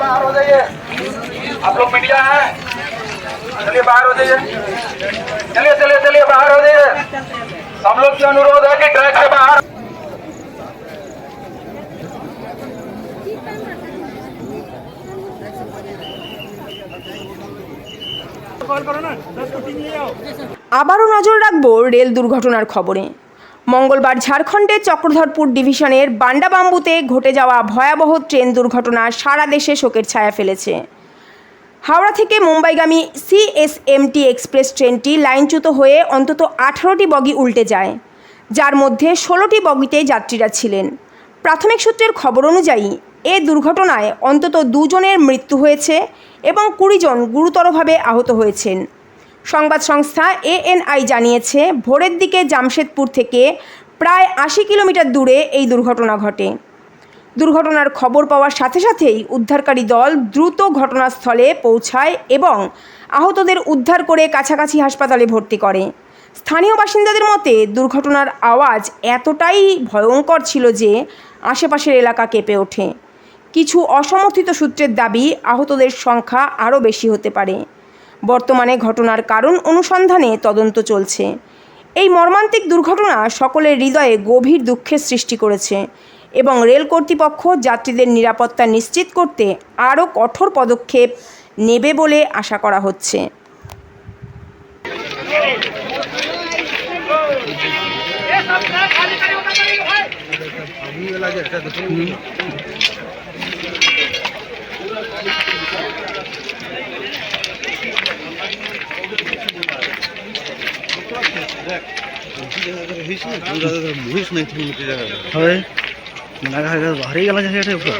बाहर हो जाइए आप लोग मीडिया है चलिए बाहर हो जाइए चलिए चलिए चलिए बाहर हो जाइए सब लोग से अनुरोध है कि ट्रैक से बाहर আবারও নজর রাখব রেল দুর্ঘটনার খবরে। মঙ্গলবার ঝাড়খণ্ডের চক্রধরপুর ডিভিশনের বান্ডাবাম্বুতে ঘটে যাওয়া ভয়াবহ ট্রেন দুর্ঘটনা সারা দেশে শোকের ছায়া ফেলেছে। হাওড়া থেকে মুম্বাইগামী সিএসএমটি এক্সপ্রেস ট্রেনটি লাইনচ্যুত হয়ে অন্তত আঠারোটি বগি উল্টে যায়, যার মধ্যে ষোলোটি বগিতে যাত্রীরা ছিলেন। প্রাথমিক সূত্রের খবর অনুযায়ী, এ দুর্ঘটনায় অন্তত দুজনের মৃত্যু হয়েছে। এবং কুড়ি জন গুরুতরভাবে আহত হয়েছেন। সংবাদ সংস্থা এএনআই জানিয়েছে, ভোরের দিকে জামশেদপুর থেকে প্রায় আশি কিলোমিটার দূরে এই দুর্ঘটনা ঘটে। দুর্ঘটনার খবর পাওয়ার সাথে সাথেই উদ্ধারকারী দল দ্রুত ঘটনাস্থলে পৌঁছায় এবং আহতদের উদ্ধার করে কাছাকাছি হাসপাতালে ভর্তি করে। স্থানীয় বাসিন্দাদের মতে, দুর্ঘটনার আওয়াজ এতটাই ভয়ঙ্কর ছিল যে আশেপাশের এলাকা কেঁপে ওঠে। কিছু অসমর্থিত সূত্রের দাবি আহতদের সংখ্যা আরও বেশি হতে পারে। বর্তমানে ঘটনার কারণ অনুসন্ধানে তদন্ত চলছে। এই মর্মান্তিক দুর্ঘটনা সকলের হৃদয়ে গভীর দুঃখের সৃষ্টি করেছে এবং রেল কর্তৃপক্ষ যাত্রীদের নিরাপত্তা নিশ্চিত করতে আরও কঠোর পদক্ষেপ নেবে বলে আশা করা হচ্ছে। হয় নাগা বাহারি গেল পুরা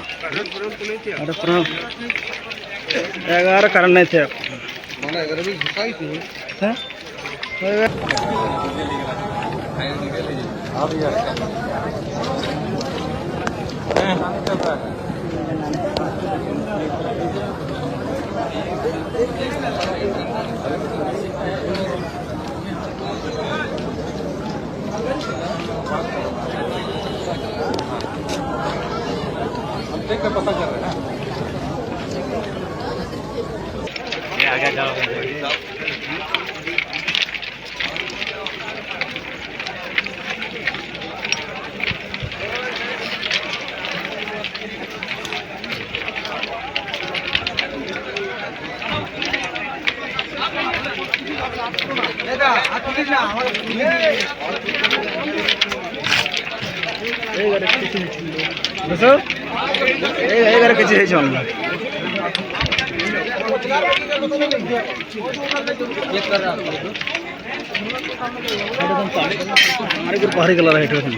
এগার কারণ নাই থাকে Thank you. पूरा ग्यारह कारण नहीं थे हैं? বুঝছো দুশো এগারো কেজি হয়েছে আমরা মারিকুর পাহাড়ি গেলার হেঁটে ওখানে